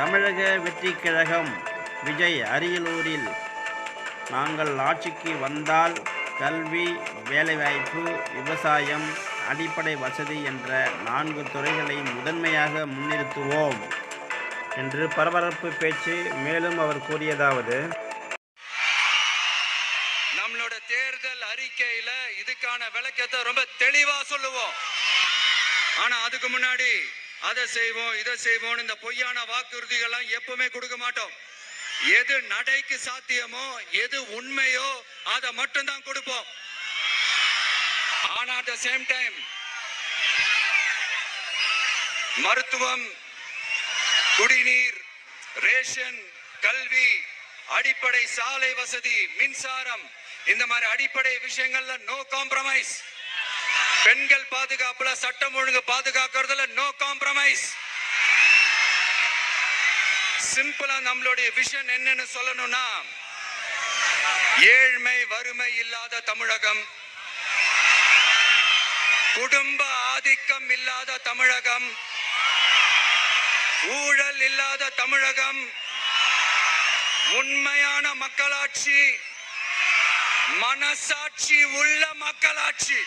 தமிழக வெற்றி கழகம் விஜய் அரியலூரில் நாங்கள் ஆட்சிக்கு வந்தால் கல்வி வேலைவாய்ப்பு விவசாயம் அடிப்படை வசதி என்ற நான்கு துறைகளை முதன்மையாக முன்னிறுத்துவோம் என்று பரபரப்பு பேச்சு மேலும் அவர் கூறியதாவது. நம்மளோட தேர்தல் அறிக்கையில இதுக்கான விளக்கத்தை ரொம்ப தெளிவா சொல்லுவோம். ஆனா அதுக்கு முன்னாடி அதை செய்வோம் இதை செய்வோம் இந்த பொய்யான வாக்குறுதிகள்லாம் எப்பவுமே கொடுக்க மாட்டோம். எது நடைக்கு சாத்தியமோ எது உண்மையோ அதை மட்டும்தான் கொடுப்போம். ஆனா அட் த சேம் டைம் மருத்துவம் குடிநீர் ரேஷன் கல்வி அடிப்படை சாலை வசதி மின்சாரம் இந்த மாதிரி அடிப்படை விஷயங்கள்ல நோ காம்ப்ரமைஸ் பெண்கள் பாதுகாப்புல சட்டம் ஒழுங்கு பாதுகாக்கிறதுல நோ காம்ப்ரமைஸ் சிம்பிளா நம்மளுடைய விஷன் என்னன்னு சொல்லணும்னா ஏழ்மை வறுமை இல்லாத தமிழகம். குடும்ப ஆதிக்கம் இல்லாத தமிழகம். ஊழல் இல்லாத தமிழகம். உண்மையான மக்களாட்சி. மனசாட்சி உள்ள மக்களாட்சி.